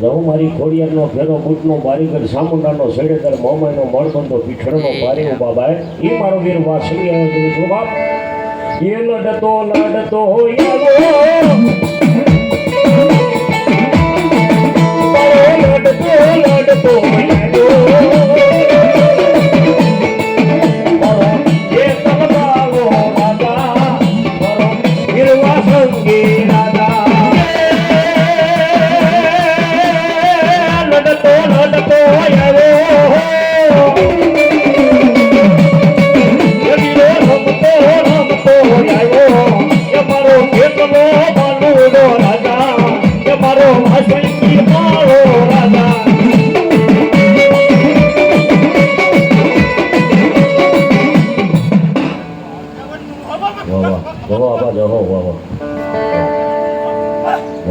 જવું મારી ખોડિયારનો ફેરો બૂટનો બારીગર સામુંડાનો સેડેદર મોમાયનો મળબંધો પીઠળનો બારીઓ બાબાએ એ મારો ગીર વાસણી એ લડતો લડતો લડતો લડતો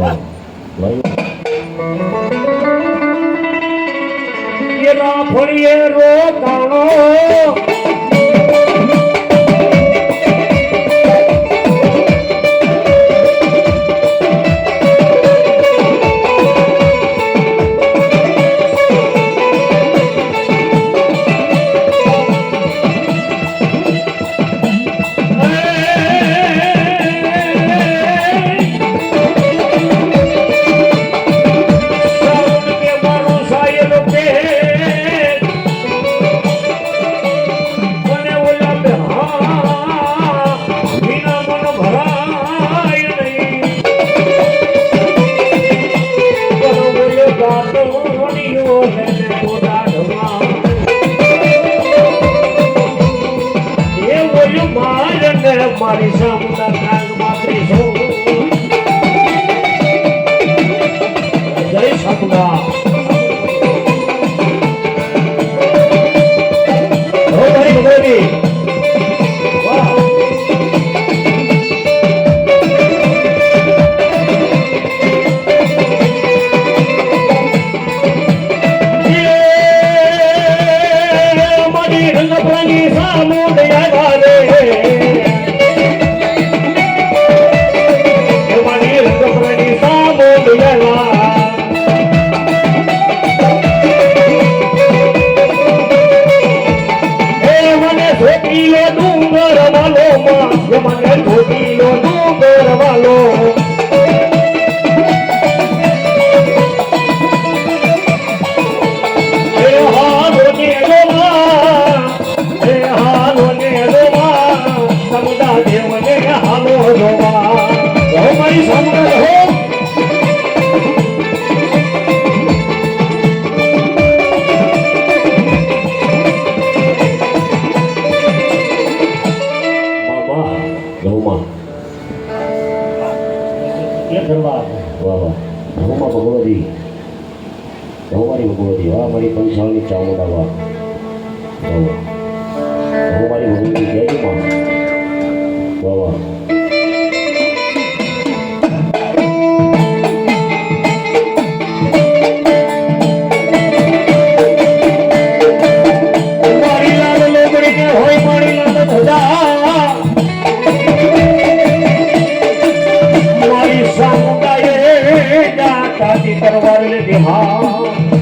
વાહ વાહ રો મારને મારી સમુના ત્રાગ માત્રી છો જય સપના હો ભાઈ ભગવતી એ કરવા વાહ વાહ ધર્મમાં ભગવતી ધર્મારી ભગવતી વાહ મારી પંચાવની ચામુંડા વાહ વાહ વાહ ધર્મારી જાતાજી તરવાર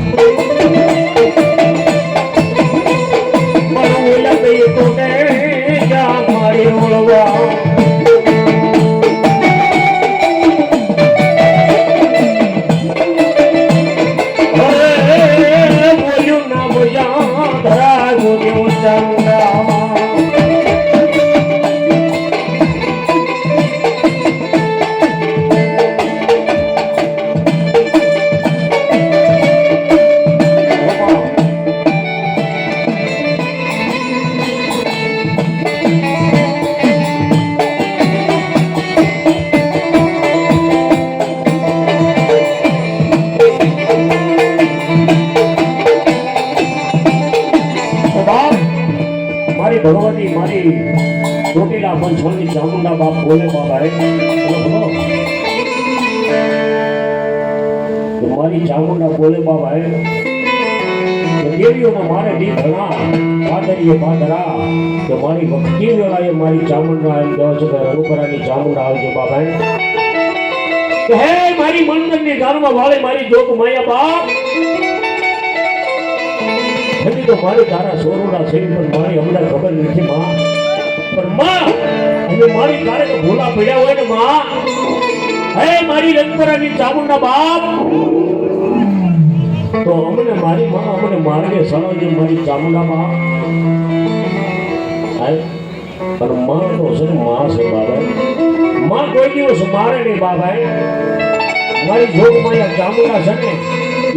બાપ બોલે બાબા રે બોલો બોલો તો મારી ચામુંડા બોલે બાબા રે તો દેવીઓને મારે દી ઘણા પાદરીએ પાદરા તો મારી ભક્તિ વેળાએ મારી ચામુંડા આવી ગયો છે કે રઘુપરાની ચામુંડા આવજો બાબા રે તો હે મારી મંદિરની ગામમાં વાળે મારી જોગ માયા બાપ હજી તો મારી તારા સોરુડા છે પણ મારી હમણાં ખબર નથી માં પણ માં, હવે મારી તારે તો ભૂલા પડ્યા હોય ને માં. હે મારી રંગપરાની ચામુંડા બાપ. તો અમને મારી માં, અમને માર્ગે સળવજે મારી ચામુંડા બાપ. હાય પણ માં તો છે ને માં છે બાબા માં કોઈ દિવસ મારે નહીં બાબા મારી જોગ માયા ચામુંડા છે ને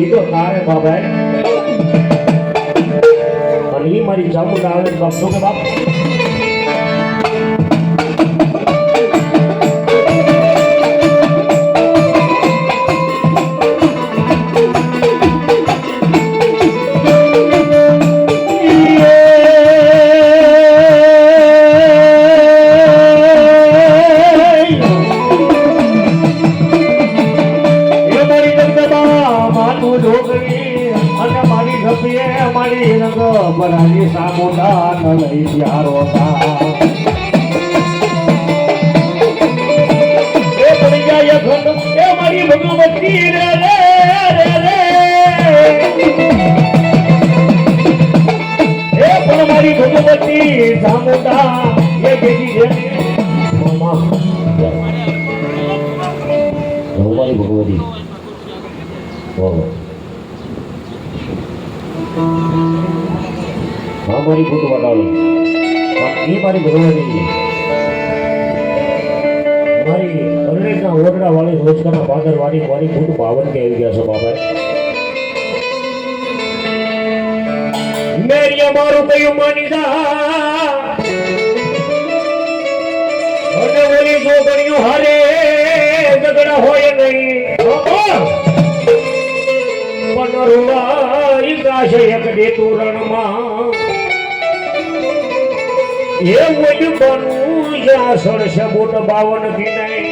એ તો તારે બાબા અને એ મારી ચામુંડા આવે બાપ શું કે બાપ? ભરાની સામુંડા ન લઈ પ્યારો એ મારી ભગવતી રે રે રે રે. એ પણ મારી ભગવતી સામુંડા એ બેટી છે ભગવાન ભગવતી. વાહ મારી ફૂટ વટાવી એ મારી ભગવાની મારી અરણેજના ઓરડા વાળી રોજગારના પાદર વાળી મારી ફૂટ બાવન કે આવી ગયા છે બાબા મેરી અમારું કયું માની જા અને ઓલી હારે ઝઘડા હોય નહીં પણ રૂવાઈ ગાશે એક દે તોરણમાં એ ઓલી બનું જ્યાં સરસ બોટ બાવન કિનાય